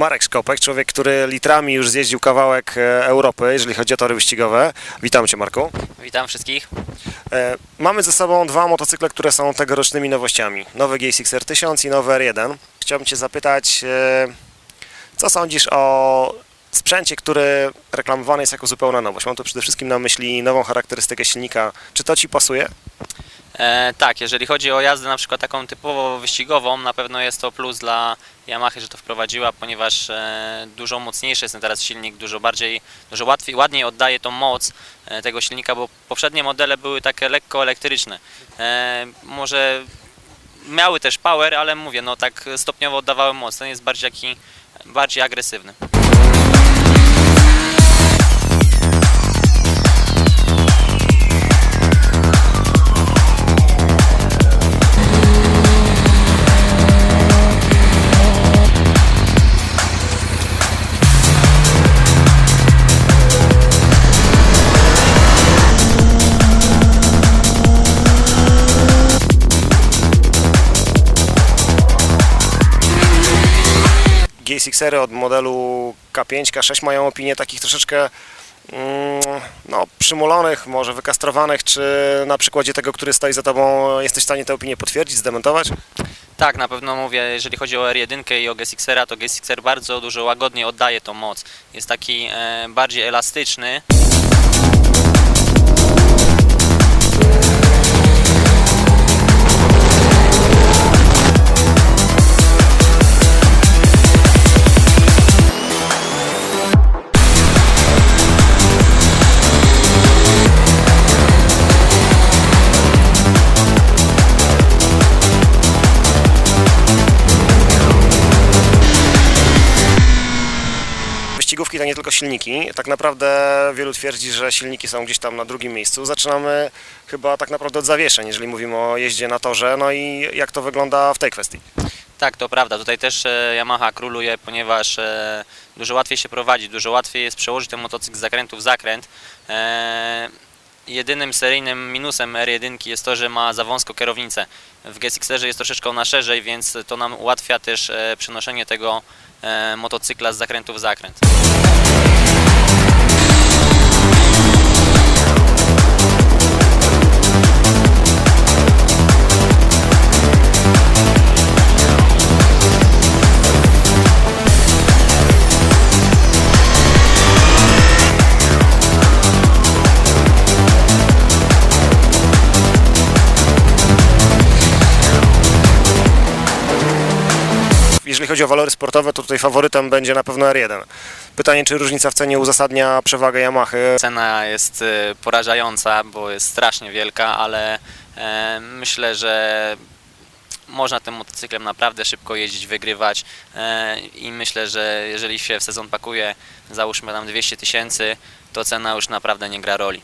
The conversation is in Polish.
Marek Szkopek, człowiek, który litrami już zjeździł kawałek e, Europy, jeżeli chodzi o tory wyścigowe. Witam Cię Marku. Witam wszystkich. E, Mamy ze sobą dwa motocykle, które są tegorocznymi nowościami. Nowy GSX R1000 i nowy R1. Chciałbym Cię zapytać, e, co sądzisz o sprzęcie, który reklamowany jest jako zupełna nowość? Mam tu przede wszystkim na myśli nową charakterystykę silnika. Czy to Ci pasuje? E, tak, jeżeli chodzi o jazdę na przykład taką typowo wyścigową, na pewno jest to plus dla Yamaha, że to wprowadziła, ponieważ e, dużo mocniejszy jest ten teraz silnik, dużo bardziej, dużo łatwiej, ładniej oddaje tą moc e, tego silnika, bo poprzednie modele były takie lekko elektryczne. E, może miały też power, ale mówię, no tak stopniowo oddawały moc. Ten jest bardziej taki, bardziej agresywny. GSX-ery od modelu K5, K6 mają opinię takich troszeczkę mm, no, przymulonych, może wykastrowanych, czy na przykładzie tego, który stoi za Tobą, jesteś w stanie tę opinię potwierdzić, zdementować? Tak, na pewno mówię, jeżeli chodzi o R1 i o GSX-era, to GSX-er bardzo dużo łagodniej oddaje tą moc. Jest taki e, bardziej elastyczny. Wyścigówki to nie tylko silniki. Tak naprawdę wielu twierdzi, że silniki są gdzieś tam na drugim miejscu. Zaczynamy chyba tak naprawdę od zawieszeń, jeżeli mówimy o jeździe na torze. No i jak to wygląda w tej kwestii? Tak, to prawda. Tutaj też e, Yamaha króluje, ponieważ e, dużo łatwiej się prowadzi, dużo łatwiej jest przełożyć ten motocykl z zakrętu w zakręt. E, jedynym seryjnym minusem R1 jest to, że ma za wąską kierownicę. W GSX-erze jest troszeczkę ona szerzej, więc to nam ułatwia też przenoszenie tego motocykla z zakrętu w zakręt. Chodzi o walory sportowe, to tutaj faworytem będzie na pewno R1. Pytanie, czy różnica w cenie uzasadnia przewagę Yamahy? Cena jest e, porażająca, bo jest strasznie wielka, ale e, myślę, że można tym motocyklem naprawdę szybko jeździć, wygrywać e, i myślę, że jeżeli się w sezon pakuje, załóżmy tam 200 tysięcy, to cena już naprawdę nie gra roli.